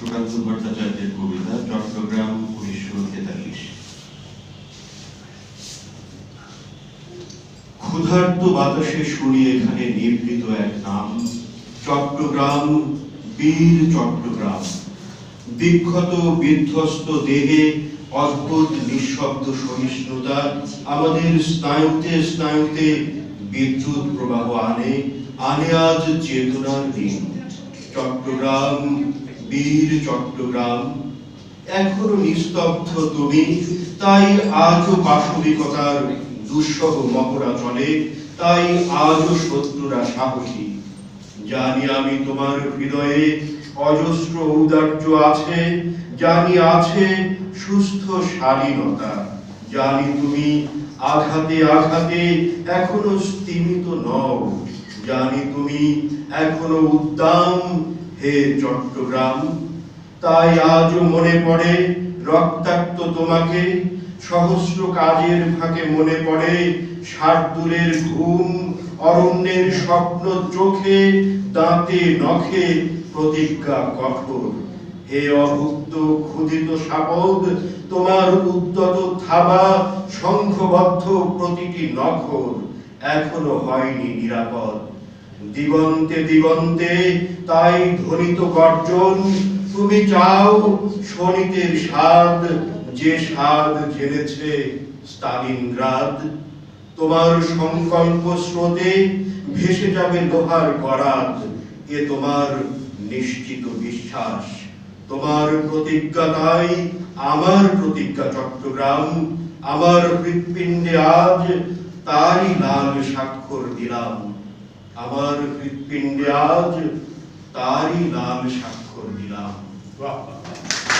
সুকান্ত ভট্টাচার্যের কবিতা চট্টগ্রাম উনিশশো তেতাল্লিশ ক্ষুধার্ত বাতাসে শুনি এখানে নিভৃত এক নাম, চট্টগ্রাম, বীর চট্টগ্রাম। বিক্ষত, বিধ্বস্ত দেহে অদ্ভুত, নিঃশব্দ সহিষ্ণুতা আমাদের স্নায়ুতে স্নায়ুতে বিদ্যুৎ প্রবাহ আনে আনে আজ চেতনার দিন। চট্টগ্রাম বীর চট্টগ্রাম, এখনও নিস্তব্ধ তুমি, তাই আজও পাশবিকতার দুঃসহ মহড়া চলে, তাই আজও শত্রুরা সাহসী। জানি আমি তোমার হৃদয়ে অজস্র ঔদার্য আছে, জানি আছে সুস্থ শালীনতা। জানি তুমি আঘাতে আঘাতে এখনও স্তিমিত নও। জানি তুমি, এখনও উদ্দাম হে চট্টগ্রাম। তাই আজও মনে পড়ে রক্তাক্ত তোমাকে, সহস্র কাজের ফাঁকে মনে পড়ে শার্দুলের ঘুম, অরণ্যের স্বপ্ন চোখে, দাঁতে নখে প্রতিজ্ঞা কঠোর। হে অভুক্ত ক্ষুদিত সাপদ, তোমার উদ্যত থাবা শঙ্খবদ্ধ প্রতিটি নখর, এখনও হয়নি নিরাপদ। দিগন্তে দিগন্তে, তাই ধ্বনিত গর্জন। তুমি চাও শনিতের স্বাদ, যে স্বাদ জেনেছে স্তালিনগ্রাদ। তোমার সংকল্প স্রোতে ভেসে যাবে লোহার করাত এ তোমার নিশ্চিত বিশ্বাস। তোমার প্রতিজ্ঞা তাই, আমার প্রতিজ্ঞা চট্টগ্রাম। আমার হৃৎপিণ্ডে আজ তারই লাল স্বাক্ষর দিলাম। আমার হৃৎপিণ্ডে আজ তারই লাল স্বাক্ষর দিলাম বাহ, বাহ, বাহ।